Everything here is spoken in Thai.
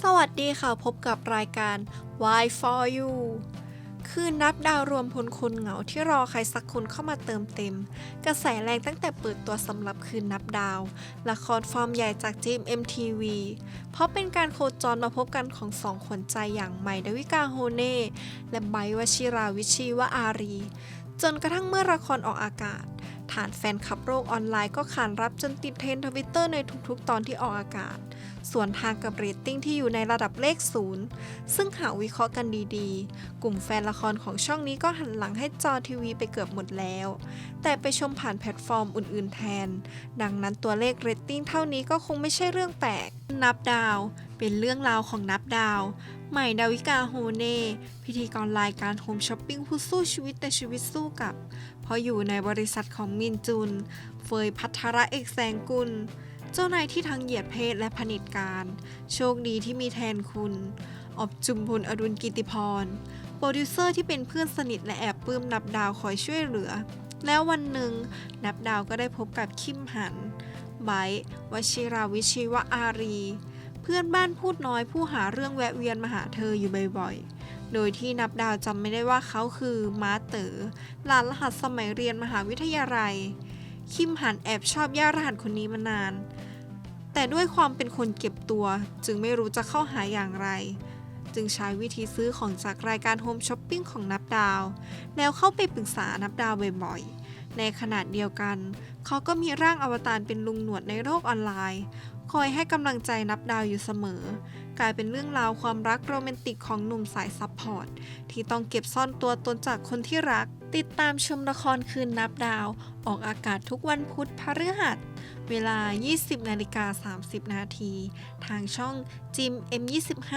สวัสดีค่ะพบกับรายการ Why for You คืนนับดาวรวมพลคนเหงาที่รอใครสักคนเข้ามาเติมเต็ม กระแสแรงตั้งแต่เปิดตัวสำหรับคืนนับดาว ละครฟอร์มใหญ่จาก GMMTV เพราะเป็นการโคจรมาพบกันของสองขวัญใจอย่างใหม่ดาวิกาโฮเน่ และไบวชิราวิชีวอารี จนกระทั่งเมื่อละครออกอากาศ ฐานแฟนคลับโลกออนไลน์ก็ขานรับจนติดเทรนด์ทวิตเตอร์ในทุกๆ ตอนที่ออกอากาศ ส่วนทางกับเรตติ้งที่อยู่ในระดับเลขศูนย์ซึ่งหากวิเคราะห์กันดีๆ กลุ่มแฟนละครของช่องนี้ก็หันหลังให้จอทีวีไปเกือบหมดแล้ว แต่ไปชมผ่านแพลตฟอร์มอื่นๆแทน ดังนั้นตัวเลขเรตติ้งเท่านี้ก็คงไม่ใช่เรื่องแปลกนับดาว เป็นเรื่องราวของนับดาว ใหม่ดาวิกาโฮเน่พิธีกรรายการโฮมช้อปปิ้งผู้สู้ชีวิตในชีวิตสู้กับ เพราะอยู่ในบริษัทของมินจุน เฟยพัทระเอกแสงกุล เจ้านายที่ทั้งเหยียดเพศและผนิตการ โชคดีที่มีแทนคุณ อบจุมพลอดุลกิติพร โปรดิวเซอร์ที่เป็นเพื่อนสนิทและแอบปลื้มนับดาวคอยช่วยเหลือ แล้ววันหนึ่งนับดาวก็ได้พบกับคิมหันไบวชิราวิชีวะอารี เพื่อนบ้านพูดน้อยผู้หาเรื่องแวะเวียนมาหาเธออยู่บ่อยๆ โดยที่นับดาวจำไม่ได้ว่าเขาคือมาเต๋อหลานรหัสสมัยเรียนมหาวิทยาลัย คิมหันแอบชอบย่ารหัสคนนี้มานาน แต่ด้วยความเป็นคนเก็บตัวจึงไม่รู้จะเข้าหาอย่างไร จึงใช้วิธีซื้อของจากรายการโฮมช้อปปิ้งของนับดาว แล้วเข้าไปปรึกษานับดาวบ่อยๆในขณะเดียวกัน เขาก็มีร่างอวตารเป็นลุงหนวดในโลกออนไลน์ คอยให้กำลังใจนับดาวอยู่เสมอ กลายเป็นเรื่องราวความรักโรแมนติกของหนุ่มสายซับพอร์ต ที่ต้องเก็บซ่อนตัวตนจากคนที่รัก ติดตามชมละครคืนนับดาว ออกอากาศทุกวันพุธพฤหัส เวลา 20นาฬิกา30 นาที ทางช่องจิม M25